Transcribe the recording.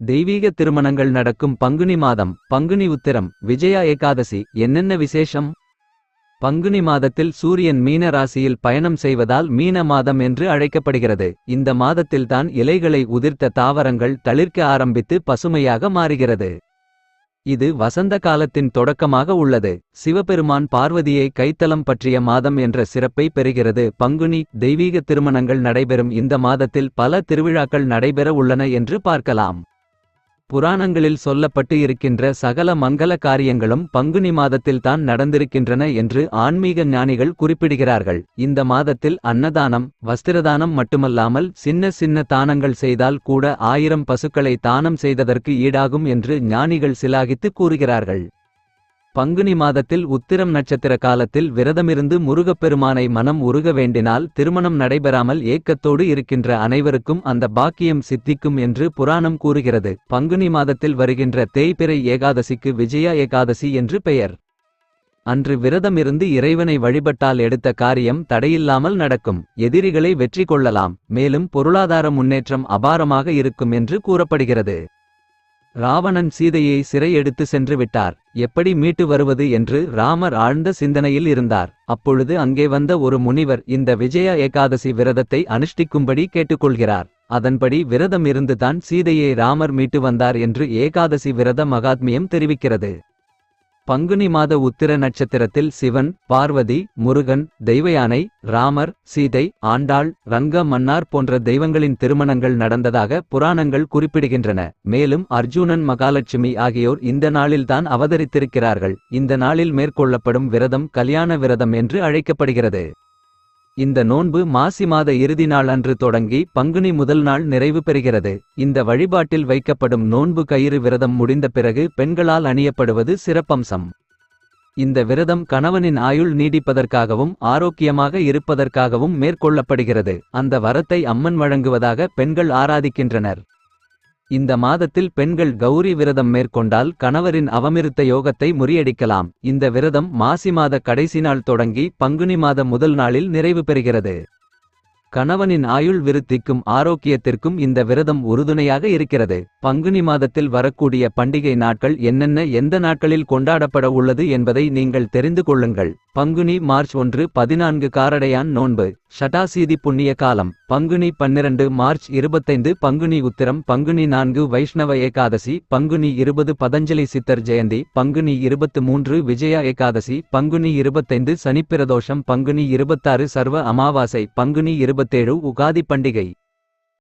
தெய்வீக திருமணங்கள் நடக்கும் பங்குனி மாதம் பங்குனி உத்திரம் விஜயா ஏகாதசி என்னென்ன விசேஷம்? பங்குனி மாதத்தில் சூரியன் மீன ராசியில் பயணம் செய்வதால் மீன மாதம் என்று அழைக்கப்படுகிறது. இந்த மாதத்தில்தான் இலைகளை உதிர்த்த தாவரங்கள் தளிர்க்க ஆரம்பித்து பசுமையாக மாறுகிறது. இது வசந்த காலத்தின் தொடக்கமாக உள்ளது. சிவபெருமான் பார்வதியை கைத்தலம் பற்றிய மாதம் என்ற சிறப்பை பெறுகிறது. பங்குனி தெய்வீக திருமணங்கள் நடைபெறும் இந்த மாதத்தில் பல திருவிழாக்கள் நடைபெற உள்ளன என்று பார்க்கலாம். புராணங்களில் சொல்லப்பட்டு இருக்கின்ற சகல மங்கள காரியங்களும் பங்குனி மாதத்தில்தான் நடந்திருக்கின்றன என்று ஆன்மீக ஞானிகள் குறிப்பிடுகிறார்கள். இந்த மாதத்தில் அன்னதானம் வஸ்திரதானம் மட்டுமல்லாமல் சின்ன சின்ன தானங்கள் செய்தால் கூட ஆயிரம் பசுக்களை தானம் செய்ததற்கு ஈடாகும் என்று ஞானிகள் சிலாகித்து கூறுகிறார்கள். பங்குனி மாதத்தில் உத்திரம் நட்சத்திர காலத்தில் விரதமிருந்து முருகப்பெருமானை மனம் உருக வேண்டினால் திருமணம் நடைபெறாமல் ஏக்கத்தோடு இருக்கின்ற அனைவருக்கும் அந்த பாக்கியம் சித்திக்கும் என்று புராணம் கூறுகிறது. பங்குனி மாதத்தில் வருகின்ற தேய்பிறை ஏகாதசிக்கு விஜயா ஏகாதசி என்று பெயர். அன்று விரதமிருந்து இறைவனை வழிபட்டால் எடுத்த காரியம் தடையில்லாமல் நடக்கும். எதிரிகளை வெற்றி கொள்ளலாம். மேலும் பொருளாதார முன்னேற்றம் அபாரமாக இருக்கும் என்று கூறப்படுகிறது. ராவணன் சீதையை சிறை எடுத்து சென்று விட்டார். எப்படி மீட்டு வருவது என்று ராமர் ஆழ்ந்த சிந்தனையில் இருந்தார். அப்பொழுது அங்கே வந்த ஒரு முனிவர் இந்த விஜய ஏகாதசி விரதத்தை அனுஷ்டிக்கும்படி கேட்டுக்கொள்கிறார். அதன்படி விரதம் இருந்துதான் சீதையை ராமர் மீட்டு வந்தார் என்று ஏகாதசி விரத மகாத்மியம் தெரிவிக்கிறது. பங்குனி மாத உத்திர நட்சத்திரத்தில் சிவன் பார்வதி முருகன் தெய்வயானை ராமர் சீதை ஆண்டாள் ரங்க மன்னார் போன்ற தெய்வங்களின் திருமணங்கள் நடந்ததாக புராணங்கள் குறிப்பிடுகின்றன. மேலும் அர்ஜுனன் மகாலட்சுமி ஆகியோர் இந்த நாளில்தான் அவதரித்திருக்கிறார்கள். இந்த நாளில் மேற்கொள்ளப்படும் விரதம் கல்யாண விரதம் என்று அழைக்கப்படுகிறது. இந்த நோன்பு மாசி மாத இறுதி நாள் அன்று தொடங்கி பங்குனி முதல் நாள் நிறைவு பெறுகிறது. இந்த வழிபாட்டில் வைக்கப்படும் நோன்பு கயிறு விரதம் முடிந்த பிறகு பெண்களால் அணியப்படுவது சிறப்பம்சம். இந்த விரதம் கணவனின் ஆயுள் நீடிப்பதற்காகவும் ஆரோக்கியமாக இருப்பதற்காகவும் மேற்கொள்ளப்படுகிறது. அந்த வரத்தை அம்மன் வழங்குவதாக பெண்கள் ஆராதிக்கின்றனர். இந்த மாதத்தில் பெண்கள் கௌரி விரதம் மேற்கொண்டால் கணவரின் அவமிருத்த யோகத்தை முறியடிக்கலாம். இந்த விரதம் மாசி மாத கடைசி நாள் தொடங்கி பங்குனி மாத முதல் நாளில் நிறைவு பெறுகிறது. கணவனின் ஆயுள் விருத்திக்கும் ஆரோக்கியத்திற்கும் இந்த விரதம் உறுதுணையாக இருக்கிறது. பங்குனி மாதத்தில் வரக்கூடிய பண்டிகை நாட்கள் என்னென்ன எந்த நாட்களில் கொண்டாடப்பட உள்ளது என்பதை நீங்கள் தெரிந்து கொள்ளுங்கள். பங்குனி மார்ச் ஒன்று பதினான்கு காரடையான் நோன்பு. ஷடாசீதி புண்ணிய காலம் பங்குனி பன்னிரண்டு மார்ச் இருபத்தைந்து பங்குனி உத்திரம் பங்குனி நான்கு வைஷ்ணவ ஏகாதசி பங்குனி இருபது பதஞ்சலி சித்தர் ஜெயந்தி பங்குனி இருபத்து மூன்று விஜயா ஏகாதசி பங்குனி இருபத்தைந்து சனிப்பிரதோஷம் பங்குனி இருபத்தாறு சர்வ அமாவாசை பங்குனி இருபத்தேழு உகாதி பண்டிகை.